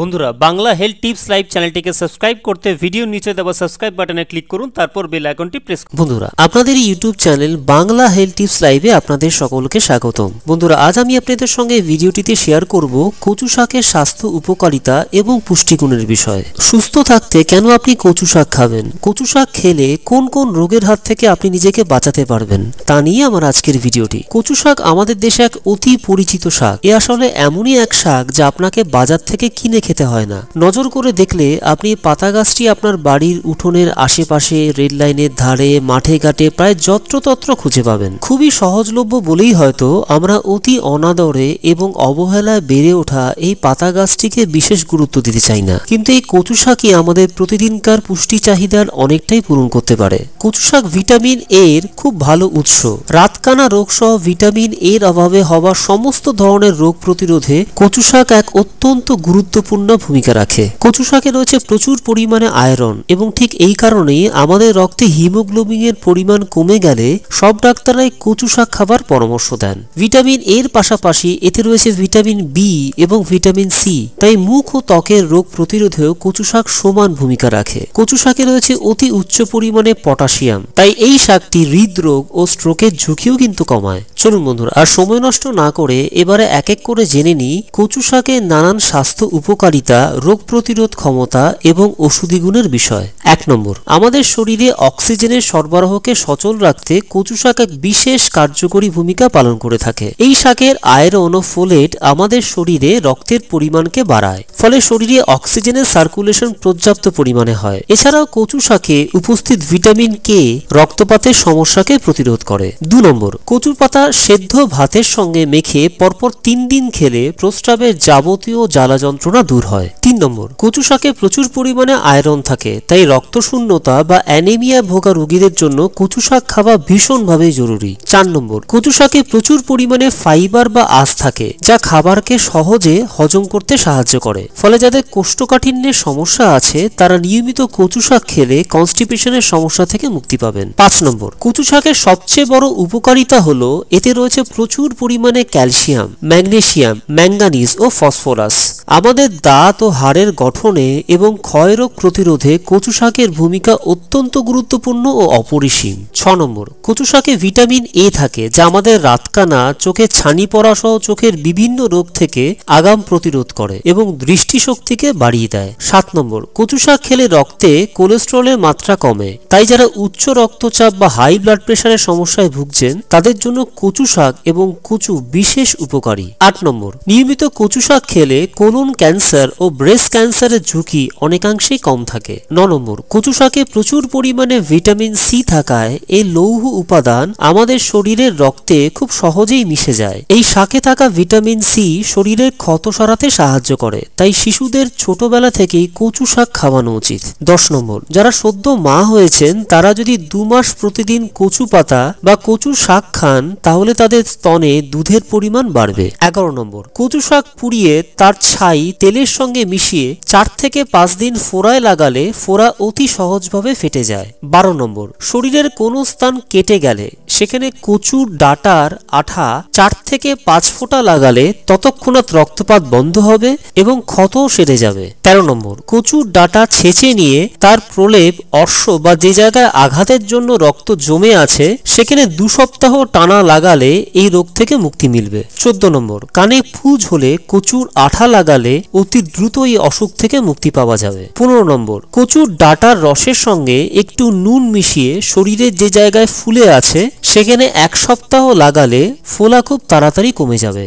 বন্ধুরা, Bangla health tips live চ্যানেলটিকে subscribe করতে ভিডিও নিচে দেওয়া সাবস্ক্রাইব বাটনে ক্লিক করুন, তারপর বেল আইকনটি প্রেস বন্ধুরা, আপনাদের YouTube channel Bangla health tips লাইভে আপনাদের সকলকে স্বাগতম। বন্ধুরা, আজ আমি আপনাদের সঙ্গে ভিডিওটিতে শেয়ার করব কচু শাকের স্বাস্থ্য উপকারিতা এবং পুষ্টিগুণের বিষয়ে। সুস্থ থাকতে কেন আপনি কচু শাক খাবেন? কচু শাক খেলে কোন কোন রোগের হাত থেকে আপনি নিজেকে বাঁচাতে পারবেন? তা নিয়ে আমার আজকের ভিডিওটি। কচু শাক আমাদের দেশে এক অতি পরিচিত শাক। এ আসলে এমনই এক শাক যা আপনাকে বাজার থেকে কিনে খেতে হয় না। নজর করে দেখলে আপনি পাতা গাছটি আপনার বাড়ির উঠোনের আশেপাশে, রেল লাইনের ধারে, মাঠে ঘাটে প্রায় যত্রতত্র খুঁজে পাবেন। খুবই সহজলভ্য বলেই হয়তো আমরা অতি অনাদরে এবং অবহেলায় বেড়ে ওঠা এই পাতা গাছটিকে বিশেষ গুরুত্ব দিতে চাই না। কিন্তু এই কচু শাকই আমাদের প্রতিদিনকার পুষ্টি চাহিদার অনেকটাই পূরণ করতে পারে। কচু শাক ভিটামিন এর খুব ভালো উৎস। রাতকানা রোগ সহ ভিটামিন এর অভাবে হওয়া সমস্ত ধরনের রোগ প্রতিরোধে কচু শাক এক অত্যন্ত গুরুত্বপূর্ণ ভূমিকা রাখে। কচু শাকে রয়েছে প্রচুর পরিমাণে আয়রন এবং ঠিক এই কারণেই আমাদের রক্তে হিমোগ্লোবিন এর পরিমাণ কমে গেলে সব ডাক্তাররাই কচু শাক খাবার পরামর্শ দেন। ভিটামিন এর পাশাপাশি এতে রয়েছে ভিটামিন বি এবং ভিটামিন সি তাই মুখ ও ত্বকের রোগ প্রতিরোধেও কচু শাক সমান ভূমিকা রাখে। কচু শাকে রয়েছে অতি উচ্চ পরিমাণে পটাশিয়াম। তাই এই শাকটি হৃদরোগ ও স্ট্রোকের ঝুঁকিও কিন্তু কমায়। চলুন বন্ধুরা, আর সময় নষ্ট না করে এবারে এক এক করে জেনে নিই কচু শাকের নানান স্বাস্থ্য উপকারিতা, রোগ প্রতিরোধ ক্ষমতা এবং ওষুধি গুণের বিষয়। এক নম্বর, আমাদের শরীরে অক্সিজেনের সরবরাহকে সচল রাখতে কচু শাক এক বিশেষ কার্যকরী ভূমিকা পালন করে থাকে। এই শাকের আয়রন ও ফোলেট আমাদের শরীরে রক্তের পরিমাণকে বাড়ায়, ফলে শরীরে অক্সিজেনের সার্কুলেশন পর্যাপ্ত পরিমাণে হয়। এছাড়াও কচু শাকে উপস্থিত ভিটামিন কে রক্তপাতের সমস্যাকে প্রতিরোধ করে। দু নম্বর, কচুর পাতা সেদ্ধ ভাতের সঙ্গে মেখে পরপর তিন দিন খেলে প্রস্রাবের যাবতীয় জ্বালা যন্ত্রণা দূর হয়। তিন নম্বর, কচু শাকে প্রচুর পরিমাণে আয়রন থাকে, তাই রক্তশূন্যতা বা অ্যানেমিয়া ভোগা রোগীদের জন্য কচু শাক খাওয়া ভীষণভাবে জরুরি। চার নম্বর, কচু শাকে প্রচুর পরিমাণে ফাইবার বা আঁশ থাকে, যা খাবারকে সহজে হজম করতে সাহায্য করে। ফলে যাদের কোষ্ঠকাঠিন্যের সমস্যা আছে, তারা নিয়মিত কচু শাক খেলে কনস্টিপেশনের সমস্যা থেকে মুক্তি পাবেন। পাঁচ নম্বর, কচু শাকের সবচেয়ে বড় উপকারিতা হলো, এতে রয়েছে প্রচুর পরিমাণে ক্যালসিয়াম ম্যাগনেশিয়াম ম্যাঙ্গানিজ ও ফসফরাস। আমাদের দাঁত ও হাড়ের গঠনে এবং ক্ষয়রোগ প্রতিরোধে কচু শাকের ভূমিকা অত্যন্ত গুরুত্বপূর্ণ ও অপরিসীম। ছ নম্বর, কচু শাকে ভিটামিন এ থাকে যা আমাদের রাতকানা, চোখে ছানি পড়া সহ চোখের বিভিন্ন রোগ থেকে আগাম প্রতিরোধ করে এবং দৃষ্টিশক্তিকে বাড়িয়ে দেয়। সাত নম্বর, কচু শাক খেলে রক্তে কোলেস্ট্রলের মাত্রা কমে। তাই যারা উচ্চ রক্তচাপ বা হাই ব্লাড প্রেশারের সমস্যায় ভুগছেন, তাদের জন্য কচু শাক এবং কচু বিশেষ উপকারী। আট নম্বর, নিয়মিত কচু শাক খেলে কোলন ক্যান্সার ও ব্রেস্ট ক্যান্সারের ঝুঁকি অনেকাংশেই কম থাকে। ন নম্বর, কচু শাকে প্রচুর পরিমাণে ভিটামিন সি থাকায় এই লৌহ উপাদান আমাদের শরীরের রক্তে খুব সহজেই মিশে যায়। এই শাকে থাকা ভিটামিন সি শরীরের ক্ষত সারাতে সাহায্য করে, তাই শিশুদের ছোটবেলা থেকেই কচু শাক খাওয়ানো উচিত। দশ নম্বর, যারা সদ্য মা হয়েছেন, তারা যদি দু মাস প্রতিদিন কচু পাতা বা কচু শাক খান, তাহলে তাদের স্তনে দুধের পরিমাণ বাড়বে। এগারো নম্বর, কচু শাক পুড়িয়ে তার ছাই তেলের সঙ্গে মিশিয়ে চার থেকে পাঁচ দিন ফোড়ায় লাগালে ফোড়া অতি সহজভাবে ফেটে যায়। বারো নম্বর, শরীরের কোনো স্থান কেটে গেলে সেখানে কচুর ডাটার আঠা চার থেকে পাঁচ ফোঁটা লাগালে ততক্ষণাৎ রক্তপাত বন্ধ হবে এবং ক্ষতও সেরে যাবে। তেরো নম্বর, কচুর ডাটা ছেঁচে নিয়ে তার প্রলেপ, অর্শ বা যে জায়গায় আঘাতের জন্য রক্ত জমে আছে, সেখানে দু সপ্তাহ টানা লাগালে এই রোগ থেকে মুক্তি মিলবে। চোদ্দ নম্বর, কানে ফুজ হলে কচুর আঠা লাগালে অতি দ্রুত এই অসুখ থেকে মুক্তি পাওয়া যাবে। পনেরো নম্বর, কচুর ডাটার রসের সঙ্গে একটু নুন মিশিয়ে শরীরের যে জায়গায় ফুলে আছে সেখানে এক সপ্তাহ লাগালে ফোলা খুব তাড়াতাড়ি কমে যাবে।